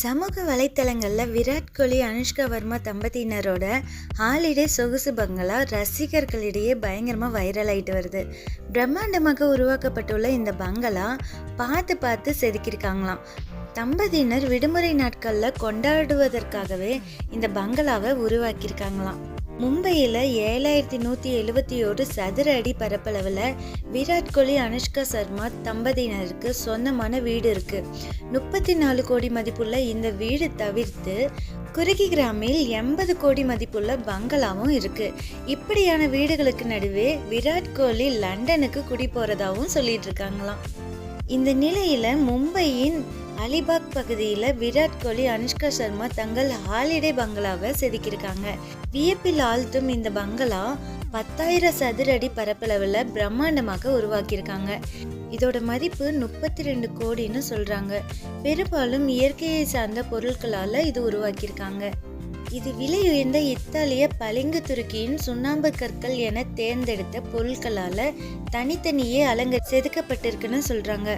சமூக வலைத்தளங்களில் விராட் கோலி அனுஷ்கா வர்மா தம்பதியினரோட ஹாலிடே சொகுசு பங்களா ரசிகர்களிடையே பயங்கரமாக வைரல் ஆகிட்டு வருது. பிரம்மாண்டமாக உருவாக்கப்பட்டுள்ள இந்த பங்களா பார்த்து பார்த்து செதுக்கியிருக்காங்களாம். தம்பதியினர் விடுமுறை நாட்களில் கொண்டாடுவதற்காகவே இந்த பங்களாவை உருவாக்கியிருக்காங்களாம். மும்பையில் ஏழாயிரத்தி நூற்றி எழுபத்தி ஒரு சதுர அடி பரப்பளவில் விராட் கோலி அனுஷ்கா சர்மா தம்பதியினருக்கு சொந்தமான வீடு இருக்குது முப்பத்தி நாலு கோடி மதிப்புள்ள இந்த வீடு தவிர்த்து குறுகி கிராமில் எண்பது கோடி மதிப்புள்ள பங்களாவும் இருக்குது இப்படியான வீடுகளுக்கு நடுவே விராட் கோலி லண்டனுக்கு குடி போகிறதாகவும் சொல்லிட்டு இருக்காங்களாம். இந்த நிலையில் மும்பையின் அலிபாக் பகுதியில் விராட் கோலி அனுஷ்கா சர்மா தங்கள் ஹாலிடே பங்களாவை செதுக்கியிருக்காங்க. வியப்பில் ஆழ்த்தும் இந்த பங்களா பத்தாயிரம் சதுர அடி பரப்பளவில் பிரம்மாண்டமாக உருவாக்கியிருக்காங்க. இதோட மதிப்பு முப்பத்தி ரெண்டு கோடின்னு சொல்கிறாங்க பெரும்பாலும் இயற்கையை சார்ந்த பொருட்களால் இது உருவாக்கியிருக்காங்க. இது விலை உயர்ந்த இத்தாலிய பளிங்கு துருக்கியின் சுண்ணாம்பு கற்கள் என தேர்ந்தெடுத்த பொருட்களால் தனித்தனியே அலங்க செதுக்கப்பட்டிருக்குன்னு சொல்கிறாங்க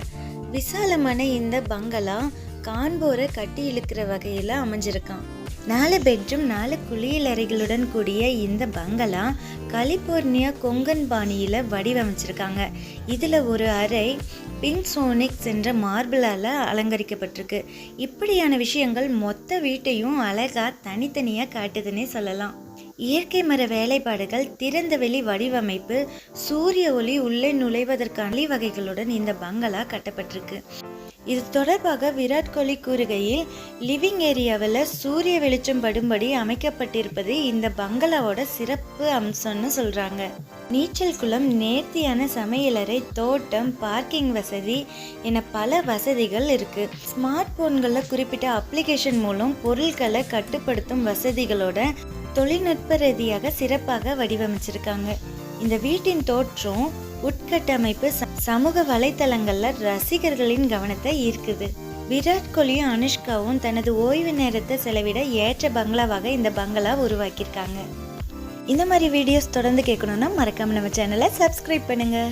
விசாலமான இந்த பங்களா கான்போரை கட்டி இழுக்கிற வகையில் அமைஞ்சிருக்கான் நாலு பெட்ரூம் நாலு குளியலறைகளுடன் கூடிய இந்த பங்களா கலிபோர்னியா கொங்கன் பாணியில் வடிவமைச்சிருக்காங்க. இதில் ஒரு அறை பிங்க் சோனிக்ஸ் என்ற மார்பிளால் அலங்கரிக்கப்பட்டிருக்கு. இப்படியான விஷயங்கள் மொத்த வீட்டையும் அழகாக தனித்தனியாக காட்டுதுன்னே சொல்லலாம். இயற்கை மர வேலைப்பாடுகள் திறந்த வெளி வடிவமைப்பு சூரிய ஒளி உள்ளே நுழைவதற்கான வகைகளுடன் இந்த பங்களா கட்டப்பட்டிருக்கு. இது தொடர்பாக விராட் கோலி கூறுகையில் லிவிங் ஏரியாவில் சூரிய வெளிச்சம் படும்படி அமைக்கப்பட்டிருப்பது இந்த பங்களாவோட சிறப்பு அம்சம்னு சொல்றாங்க. நீச்சல் குளம் நேர்த்தியான சமையலறை தோட்டம் பார்க்கிங் வசதி என பல வசதிகள் இருக்கு. ஸ்மார்ட் போன்களில் குறிப்பிட்ட அப்ளிகேஷன் மூலம் பொருட்களை கட்டுப்படுத்தும் வசதிகளோட தொழில்நுட்ப ரீதியாக சிறப்பாக வடிவமைச்சிருக்காங்க. இந்த வீட்டின் தோற்றம் உட்கட்டமைப்பு ச- சமூக வலைத்தளங்கள்ல ரசிகர்களின் கவனத்தை ஈர்க்குது. விராட் கோலியும் அனுஷ்காவும் தனது ஓய்வு நேரத்தை செலவிட ஏற்ற பங்களாவாக இந்த பங்களா உருவாக்கியிருக்காங்க. இந்த மாதிரி வீடியோஸ் தொடர்ந்து கேட்கணும்னா மறக்காம நம்ம சேனலை சப்ஸ்கிரைப் பண்ணுங்க.